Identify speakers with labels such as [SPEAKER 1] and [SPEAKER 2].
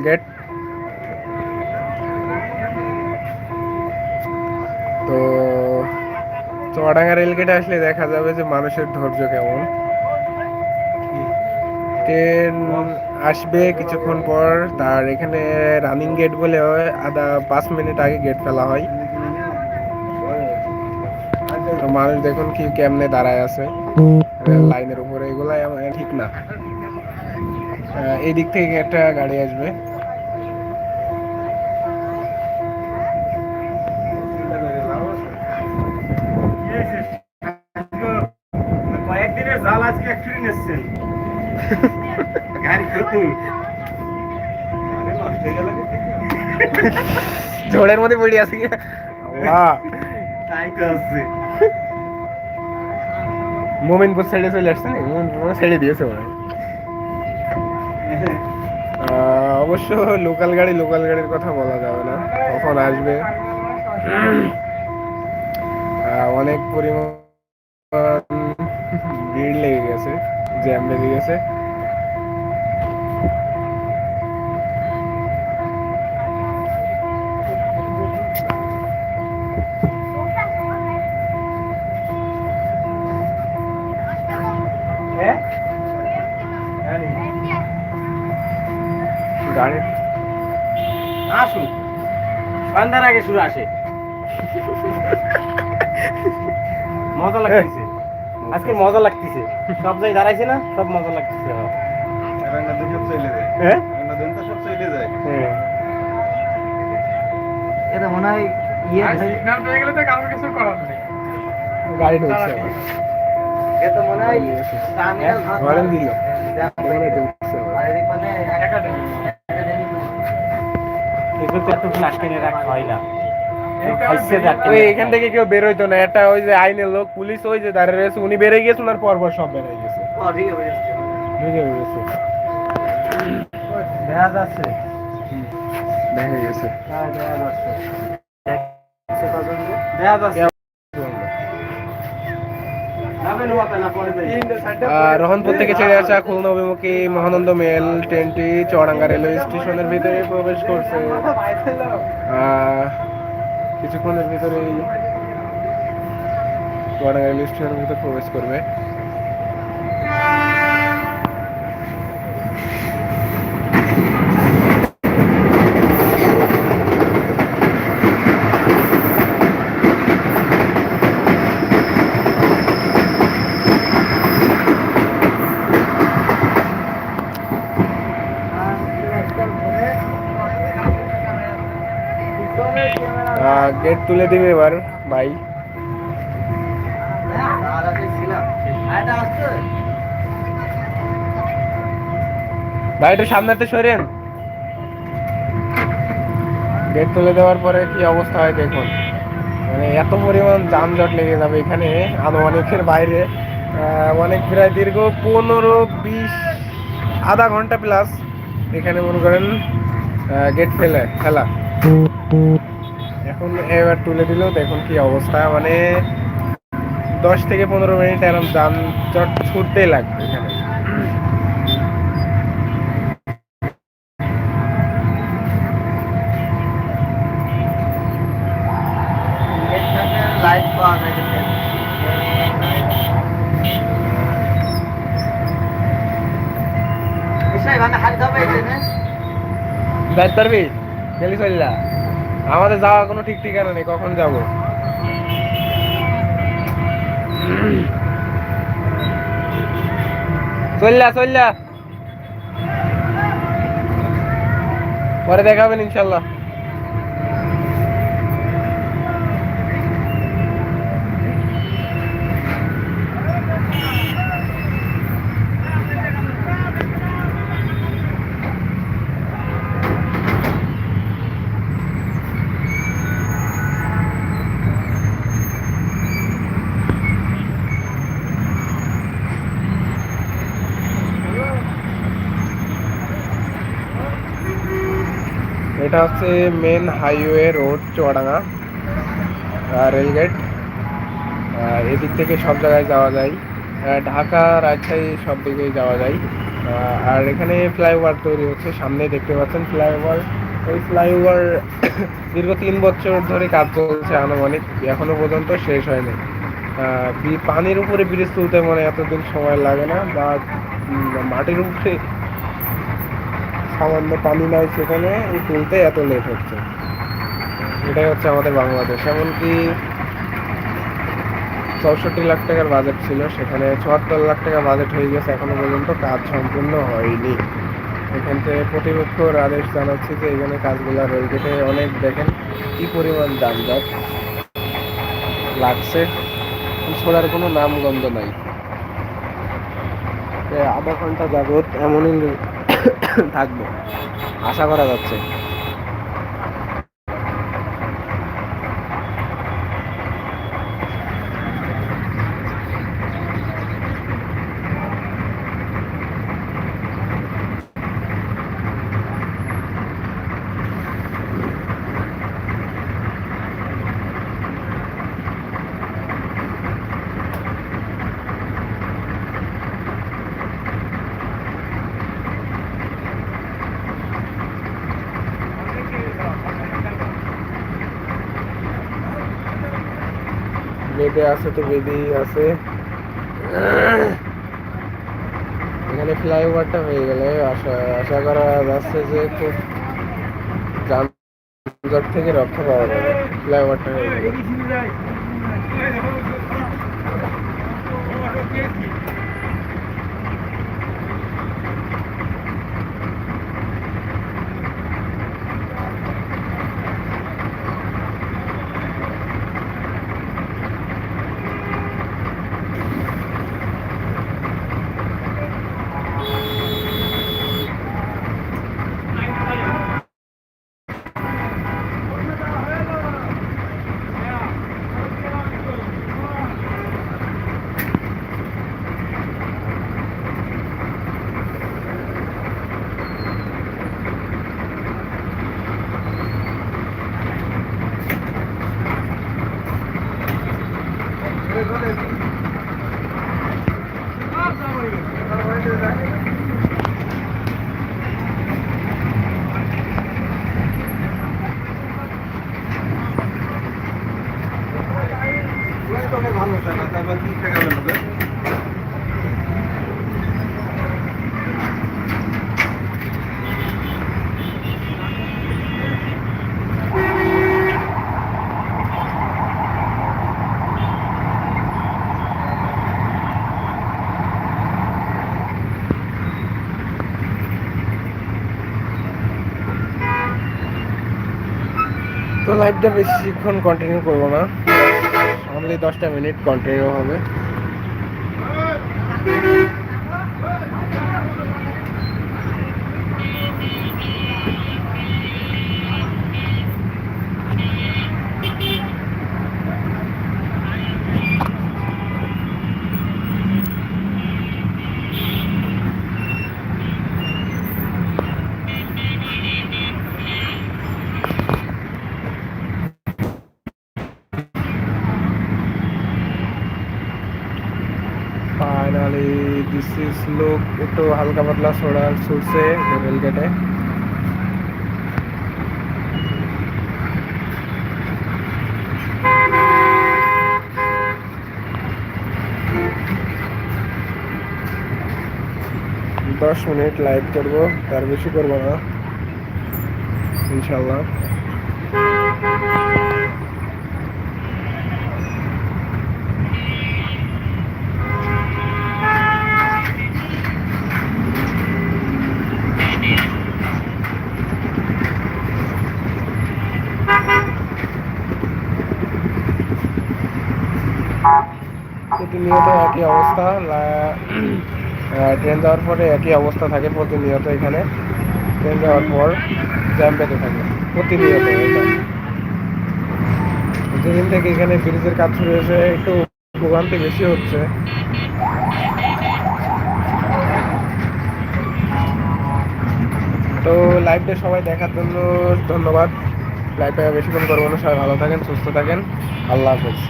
[SPEAKER 1] Rail gate তো চুয়াডাঙ্গা রেলগেটে আসলে দেখা যাবে যে মানুষের ধৈর্য কেমন। ট্রেন আসবে কিছুক্ষণ পর তার এখানে রানিং গেট বলে আধা পাঁচ মিনিট আগে গেট ফেলা হয়। তো মানুষ দেখুন কি কেমনে দাঁড়ায় আছে। লাইনের উপরে এগুলাই ঠিক না। আহ, এই দিক থেকে একটা গাড়ি আসবে।
[SPEAKER 2] আজকে গাড়ি হয়ে গেল
[SPEAKER 1] ঝড়ের মধ্যে পড়ে আছে। কি
[SPEAKER 2] তাই তো আছে।
[SPEAKER 1] মোমিনপুর সাইডে চলে আসছে না? মোমিনপুর সাইডে দিয়েছে মনে আহ, অবশ্য লোকাল গাড়ি লোকাল গাড়ির কথা বলা যাবে না। কখন আসবে? অনেক পরিমাণ ভিড় লেগে গেছে। জ্যাম লেগে গেছে।
[SPEAKER 2] হ্যাঁ
[SPEAKER 1] গাড়ি
[SPEAKER 2] আসুন। সন্ধ্যার আগে শুরু আসে। মজা লাগতেছে। আজকে মজা লাগতেছে। সব জায়গায় দাঁড়াইছে না সব মজা লাগতেছে। হ্যাঁ। হ্যাঁ হ্যাঁ।
[SPEAKER 3] এটা মনে হয় ইয়ে
[SPEAKER 1] গাড়ি ঢুকছে
[SPEAKER 3] এটা মনে হয় মানে
[SPEAKER 2] তো এতক্ষণ আটকে রাখা হয় না।
[SPEAKER 1] ওই এখান থেকে কেউ বেরোইতো না। একটা ওই যে আইনের লোক পুলিশ ওই যে দাঁড়িয়ে রয়েছে উনি বেড়ে গেছে ওনার পর পর সব বেড়ে গেছে।
[SPEAKER 2] হয়। দেখা যাচ্ছে
[SPEAKER 1] দেখা গেছে।
[SPEAKER 2] হ্যাঁ দেখা
[SPEAKER 1] রহনপুর থেকে ছেড়ে আসা খুলনা অভিমুখী মহানন্দ মেল ট্রেনটি চুয়াডাঙ্গা রেলওয়ে স্টেশনের ভিতরে প্রবেশ করছে। আহ, কিছুক্ষণের ভিতরেই চুয়াডাঙ্গা রেলওয়ে স্টেশনের ভিতরে প্রবেশ করবে। তুলে দিবে এবার, ভাই। ভাই, একটু সামনেতে সরেন। গেট তুলে দেওয়ার পরে কি অবস্থা হয় দেখুন। মানে এত পরিমাণ যানজট লেগে যাবে এখানে। আনুমানিকের বাইরে। অনেক প্রায় দীর্ঘ পনেরো, বিশ, আধা ঘণ্টা প্লাস এখানে মনে করেন গেট ফেলে, খেলা। এখন এবার তুলে দিলেও দেখুন কি অবস্থা। মানে দশ থেকে পনেরো মিনিট এরকম যানজট ছুটতেই লাগবে এখানে।
[SPEAKER 3] লাইট পাওয়া যায়
[SPEAKER 1] পারবি গেলি চললা আমাদের যাওয়ার কোনো ঠিক ঠিকানা নেই কখন যাব? চললা চললা। পরে দেখাবেন ইনশাল্লাহ। এটা হচ্ছে main highway road Chuadanga rail gate এদিক থেকে সব জায়গায় যাওয়া যায়। ঢাকা, রাজশাহী সব দিকেই যাওয়া যায়। আর এখানে ফ্লাইওভার তৈরি হচ্ছে সামনে দেখতে পাচ্ছেন ফ্লাইওভার ওই ফ্লাইওভার দীর্ঘ তিন বছর ধরে কাজ চলছে আনুমানিক, এখনও পর্যন্ত শেষ হয়নি। পানির উপরে ব্রিজ তুলতে মানে এতদিন সময় লাগে না, বা মাটির উপরে সামান্য পানি নাই সেখানে তুলতে এত লেট হচ্ছে। এটাই হচ্ছে আমাদের বাংলাদেশ। এমনকি চৌষট্টি লাখ টাকার বাজেট ছিল, সেখানে চুয়াত্তর লাখ টাকা বাজেট হয়ে গেছে, এখনও পর্যন্ত কাজ সম্পূর্ণ হয়নি। এখান থেকে প্রতিপক্ষর আদেশ জানাচ্ছি যে, এখানে কাজগুলো রেলগেটে অনেক দেখেন কি পরিমাণ যানজট। লাগছে ছোড়ার কোনো নামগন্ধ নাই। এ আধা ঘণ্টা যাবত এমনই থাকব। আশা করা যাচ্ছে। বেদে আছে, তো বেদি আছে। এখানে ফ্লাইওভারটা হয়ে গেলে আশা আশা করা যাচ্ছে যে খুব যানজট থেকে রক্ষা পাওয়া যাবে। ফ্লাইওভারটা হয়ে গেলে
[SPEAKER 2] ভালো আছে না তারপর কি টাকা লাগবে
[SPEAKER 1] তো লাইভটা বেশিক্ষণ কন্টিনিউ করব না। আমাদের দশটা মিনিট কন্টিনিউ হবে। লুক একটু হালকা পাতলা ছোড়া ছুটছে রেল গেটে দশ মিনিট লাইভ করব তার বেশি করব না ইনশাল্লাহ প্রতিনিয়ত একই অবস্থা ট্রেন যাওয়ার পরে একই অবস্থা থাকে প্রতিনিয়ত এখানে। ট্রেন যাওয়ার পর জ্যাম পেতে থাকে, প্রতিনিয়ত যেদিন থেকে এখানে ব্রিজের কাজ শুরু হয়েছে, একটু ভোগান্তি বেশি হচ্ছে। তো লাইভটা সবাই দেখার জন্য ধন্যবাদ। লাইভটা বেশিক্ষণ করব না, সবাই ভালো থাকেন, সুস্থ থাকেন। আল্লাহ হাফেজ।